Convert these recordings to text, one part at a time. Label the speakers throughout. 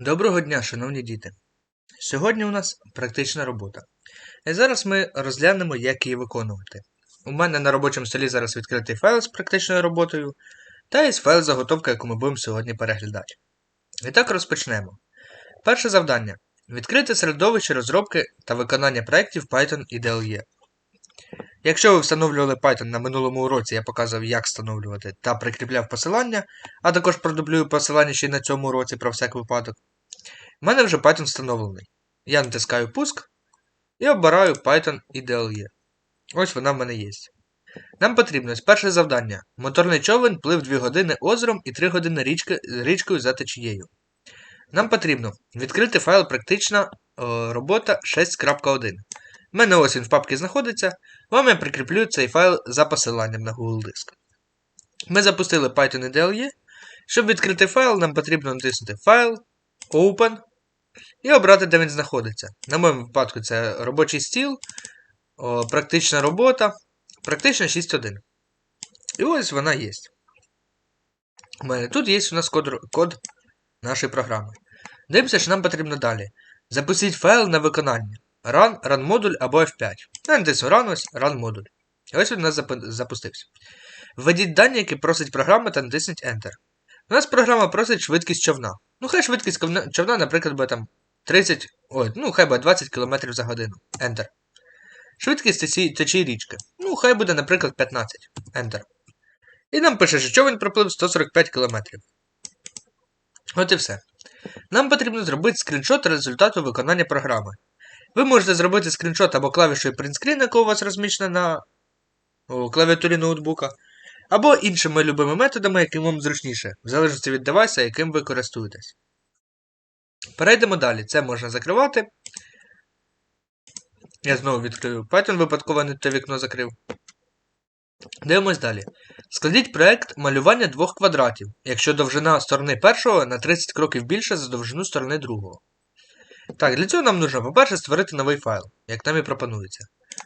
Speaker 1: Доброго дня, шановні діти! Сьогодні у нас практична робота. І зараз ми розглянемо, як її виконувати. У мене на робочому столі зараз відкритий файл з практичною роботою та із файл заготовка, яку ми будемо сьогодні переглядати. І так розпочнемо. Перше завдання: відкрити середовище розробки та виконання проєктів Python і DLE. Якщо ви встановлювали Python на минулому уроці, я показував, як встановлювати та прикріпляв посилання, а також продублюю посилання ще й на цьому уроці про всяк випадок. У мене вже Python встановлений. Я натискаю пуск і обираю Python IDLE. Ось вона в мене є. Нам потрібно перше завдання. Моторний човен плив 2 години озером і 3 години річки, річкою за течією. Нам потрібно відкрити файл практична о, робота 6.1. У мене ось він в папці знаходиться. Вам я прикріплю цей файл за посиланням на Google Диск. Ми запустили Python IDLE. Щоб відкрити файл, нам потрібно натиснути Файл, Open і обрати, де він знаходиться. На моєму випадку це робочий стіл, о, практична робота, практична 6.1. І ось вона є. У мене тут є у нас код, код нашої програми. Дивимося, що нам потрібно далі. Запустіть файл на виконання. Run, run модуль або F5. Я натисну Run ось, run модуль. Ось він у нас запустився. Введіть дані, які просить програма, та натисніть Enter. У нас програма просить швидкість човна. Ну, хай швидкість човна, наприклад, буде там 30, ой, ну, хай буде 20 км за годину. Enter. Швидкість течії річки. Ну, хай буде, наприклад, 15. Enter. І нам пише, що човен проплив 145 км. От і все. Нам потрібно зробити скріншот результату виконання програми. Ви можете зробити скріншот або клавішою принтскрін, яка у вас розміщена на клавіатурі ноутбука, або іншими любими методами, яким вам зручніше, в залежності від девайса, яким ви користуєтесь. Перейдемо далі. Це можна закривати. Я знову відкрию Python, випадково не те вікно закрив. Дивимось далі. Складіть проект малювання двох квадратів, якщо довжина сторони першого на 30 кроків більше за довжину сторони другого. Так, для цього нам потрібно, по-перше, створити новий файл, як нам і пропонується.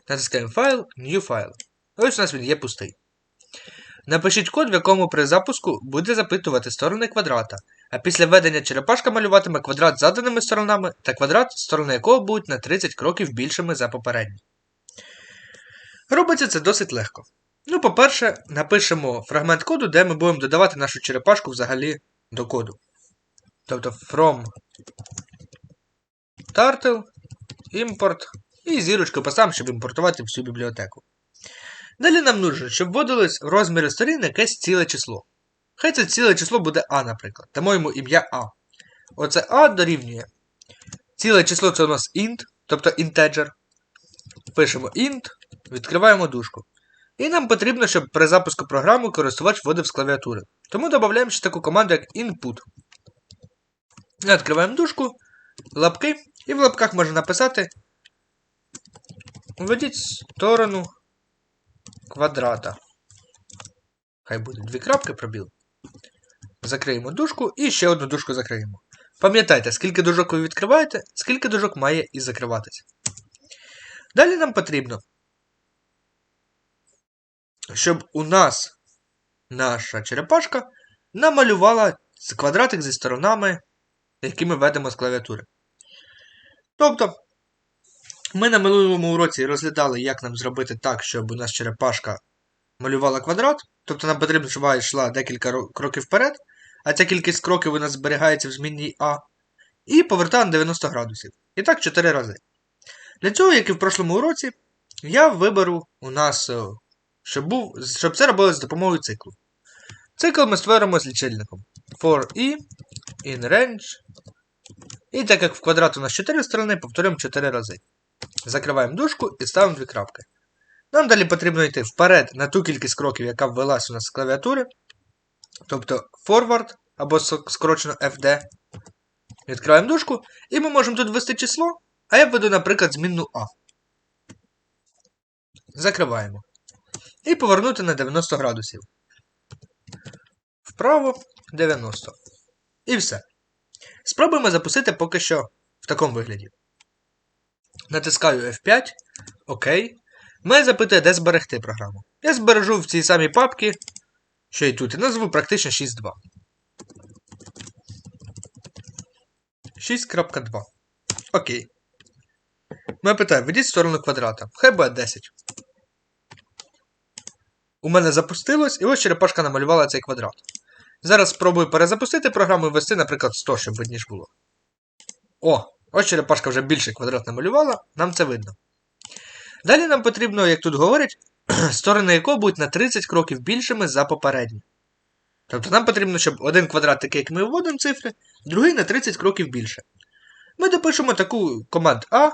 Speaker 1: Натискаємо файл, New File. Ось у нас він є пустий. Напишіть код, в якому при запуску буде запитувати сторони квадрата, а після введення черепашка малюватиме квадрат з заданими сторонами та квадрат, сторони якого будуть на 30 кроків більшими за попередні. Робиться це досить легко. Ну, по-перше, напишемо фрагмент коду, де ми будемо додавати нашу черепашку взагалі до коду. Тобто from turtle, import і зірочку поставимо, щоб імпортувати всю бібліотеку. Далі нам нужно, щоб вводилось в розміри сторін якесь ціле число. Хай це ціле число буде А, наприклад. Дамо йому ім'я А. Оце А дорівнює. Ціле число це у нас int, тобто integer. Пишемо int, відкриваємо дужку. І нам потрібно, щоб при запуску програми користувач вводив з клавіатури. Тому додаємо ще таку команду, як input. Відкриваємо дужку, лапки, і в лапках можна написати. Введіть сторону квадрата. Хай буде дві крапки пробіл. Закриємо дужку і ще одну дужку закриємо. Пам'ятайте, скільки дужок ви відкриваєте, скільки дужок має і закриватися. Далі нам потрібно, щоб у нас наша черепашка намалювала квадратик зі сторонами, які ми ведемо з клавіатури. Тобто, ми на минулому уроці розглядали, як нам зробити так, щоб у нас черепашка малювала квадрат. Тобто нам потрібно, щоб вона йшла декілька кроків вперед, а ця кількість кроків у нас зберігається в змінній А. І повертає на 90 градусів. І так 4 рази. Для цього, як і в прошлому уроці, я виберу у нас, щоб був, щоб це робилось з допомогою циклу. Цикл ми створимо з лічильником. For i in range. І так як в квадрат у нас 4 сторони, повторюємо 4 рази. Закриваємо дужку і ставимо дві крапки. Нам далі потрібно йти вперед на ту кількість кроків, яка ввелась у нас з клавіатури. Тобто forward або скорочено FD. Відкриваємо дужку, і ми можемо тут ввести число, а я введу, наприклад, змінну А. Закриваємо. І повернути на 90 градусів. Вправо 90. І все. Спробуємо запустити поки що в такому вигляді. Натискаю F5. ОК. Мене запитує, де зберегти програму. Я збережу в цій самій папці, що і тут, і назву практично 6.2. 6.2. Окей. Ми питаємо, ведіть сторону квадрата. Хай буде 10. У мене запустилось, і ось черепашка намалювала цей квадрат. Зараз спробую перезапустити програму і ввести, наприклад, 100, щоб видніше було. О, ось черепашка вже більший квадрат намалювала, нам це видно. Далі нам потрібно, як тут говорять, сторони якого будуть на 30 кроків більшими за попередні. Тобто нам потрібно, щоб один квадрат, такий, як ми вводимо цифри, другий на 30 кроків більше. Ми допишемо таку команду А.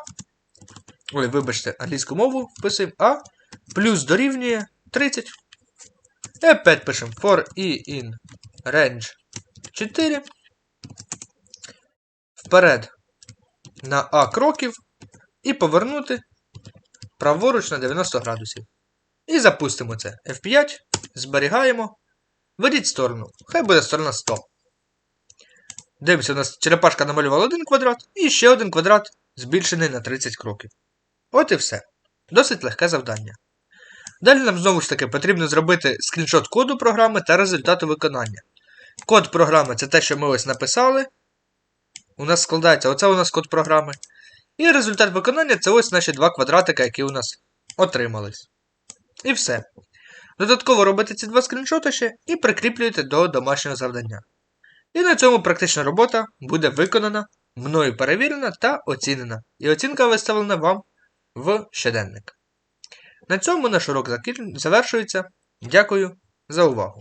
Speaker 1: Ой, вибачте, англійську мову вписуємо А. Плюс дорівнює 30. І опять пишемо for i in range 4. Вперед на А кроків. І повернути праворуч на 90 градусів. І запустимо це. F5. Зберігаємо. Ведіть сторону. Хай буде сторона 100. Дивимося, у нас черепашка намалювала один квадрат і ще один квадрат збільшений на 30 кроків. От і все. Досить легке завдання. Далі нам знову ж таки потрібно зробити скріншот коду програми та результату виконання. Код програми це те, що ми ось написали. У нас складається оце у нас код програми. І результат виконання це ось наші два квадратика, які у нас отримались. І все. Додатково робите ці два скріншоти ще і прикріплюєте до домашнього завдання. І на цьому практична робота буде виконана, мною перевірена та оцінена. І оцінка виставлена вам в щоденник. На цьому наш урок завершується. Дякую за увагу!